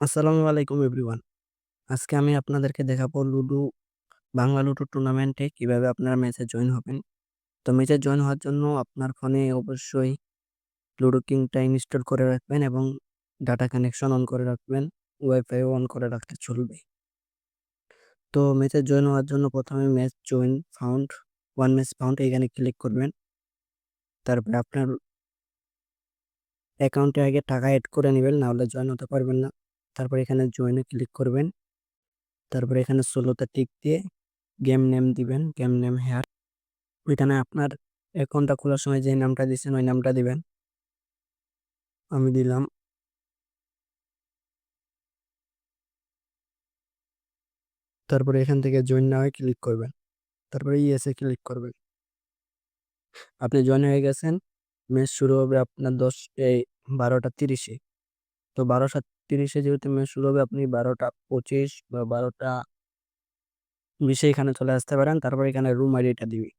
আসসালামু আলাইকুম এভরিওয়ান। আজকে আমি আপনাদেরকে দেখাবো লুডো, বাংলা লুডো টুর্নামেন্টে কীভাবে আপনারা ম্যাচে জয়েন হবেন। তো ম্যাচে জয়েন হওয়ার জন্য আপনার ফোনে অবশ্যই লুডো কিংটা ইনস্টল করে রাখবেন এবং ডাটা কানেকশন অন করে রাখবেন। ওয়াইফাইও অন করে রাখতে চলবে। তো ম্যাচে জয়েন হওয়ার জন্য প্রথমে match join found, one match found এখানে ক্লিক করবেন। তারপরে আপনার অ্যাকাউন্টে আগে টাকা এড করে নেবেন, নাহলে জয়েন হতে পারবেন না। তারপর এখানে জয়েনে ক্লিক করবেন। তারপরে এখানে ষোলোতে টিক দিয়ে গেম নেম দিবেন গেম নেম হেয়ার ওইখানে আপনার অ্যাকাউন্টটা খোলার সময় যে নামটা দিয়েছেন, ওই নামটা দিবেন। আমি দিলাম। তারপরে এখান থেকে জয়েন না হয়ে ক্লিক করবেন। তারপরে ইএসএ ক্লিক করবেন। আপনি জয়েন হয়ে গেছেন। ম্যাচ শুরু হবে আপনার দশ, এই বারোটা তিরিশে। তো বারোটা তিরিশে যেহেতু ম্যাচ শুরু হবে, আপনি বারোটা পঁচিশ বা বারোটা বিশে এখানে চলে আসতে পারেন। তারপর এখানে রুম আইডিটা দিবি।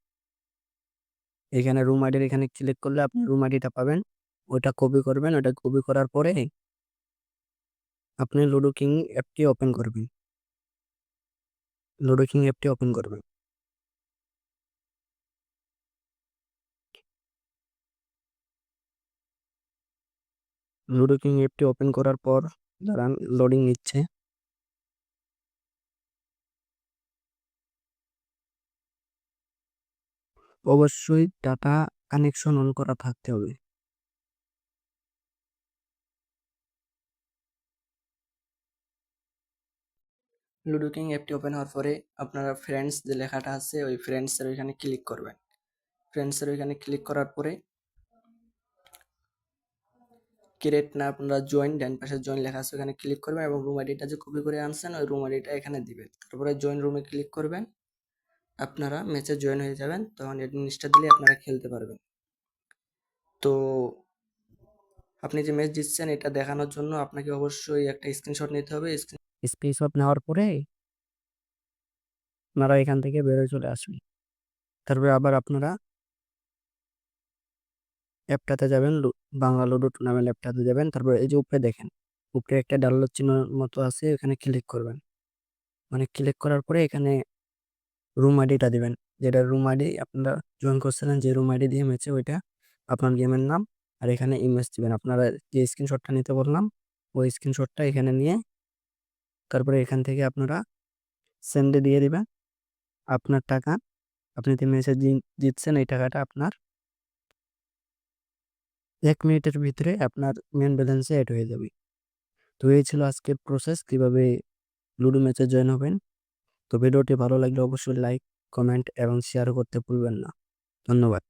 এখানে রুম আইডির এখানে ক্লিক করলে আপনি রুম আইডিটা পাবেন। ওটা কপি করবেন। ওটা কপি করার পরে আপনি লুডো কিং অ্যাপটি ওপেন করবেন। লুডো কিং অ্যাপটি ওপেন করবেন। লুডো কিং অ্যাপটি ওপেন করার পর দাঁড়ান লোডিং নিচ্ছে। অবশ্যই ডাটা কানেকশন অন করা থাকতে হবে। লুডো কিং অ্যাপটি ওপেন হওয়ার পরে আপনারা ফ্রেন্ডস যে লেখাটা আছে, ওই ফ্রেন্ডসের ওইখানে ক্লিক করবেন। ফ্রেন্ডসের ওইখানে ক্লিক করার পরে ক্রিয়েট না আপনারা জয়েন ডান পাশে জয়েন লেখা আছে, ওখানে ক্লিক করবেন এবং রুম আইডিটা যে কপি করে আনছেন, ওই রুম আইডিটা এখানে দিবেন। তারপরে জয়েন রুমে ক্লিক করবেন, আপনারা ম্যাচে জয়েন হয়ে যাবেন, তখন অ্যাডমিনিস্টার দিলে আপনারা খেলতে পারবেন। তো আপনি যে ম্যাচ জিতছেন, এটা দেখানোর জন্য আপনাকে অবশ্যই একটা স্ক্রিনশট নিতে হবে স্ক্রিনশট নেওয়ার পরে আপনারা এখান থেকে বেরোয় চলে আসবেন। তারপরে আবার আপনারা অ্যাপটাতে যাবেন বাংলা লুডো টুর্নামেন্ট অ্যাপটাতে যাবেন। তারপরে এই যে উপরে দেখেন, উপরে একটা ডাউনলোড চিহ্ন মতো আছে এখানে ক্লিক করবেন। মানে ক্লিক করার পরে এখানে রুম আইডিটা দিবেন। যেটা রুম আইডি আপনারা জয়েন করছিলেন, যে রুম আইডি দিয়ে মেছে ওইটা আপনার গেমের নাম আর এখানে ইমেজ দিবেন। আপনারা যে স্ক্রিনশটটা নিতে বললাম, ওই স্ক্রিনশটটা এখানে নিয়ে তারপরে এখান থেকে আপনারা সেন্ডে দিয়ে দিবেন। আপনার টাকা, আপনি যে মেসেজ জিতছেন এই টাকাটা আপনার এক মিনিটের ভিতরে আপনার মেন ব্যালেন্সে অ্যাড হয়ে যাবে। তো এই ছিল আজকের প্রসেস কীভাবে লুডো ম্যাচে জয়েন হবেন। তো ভিডিওটি ভালো লাগলে অবশ্যই লাইক কমেন্ট এবং শেয়ার করতে ভুলবেন না। ধন্যবাদ।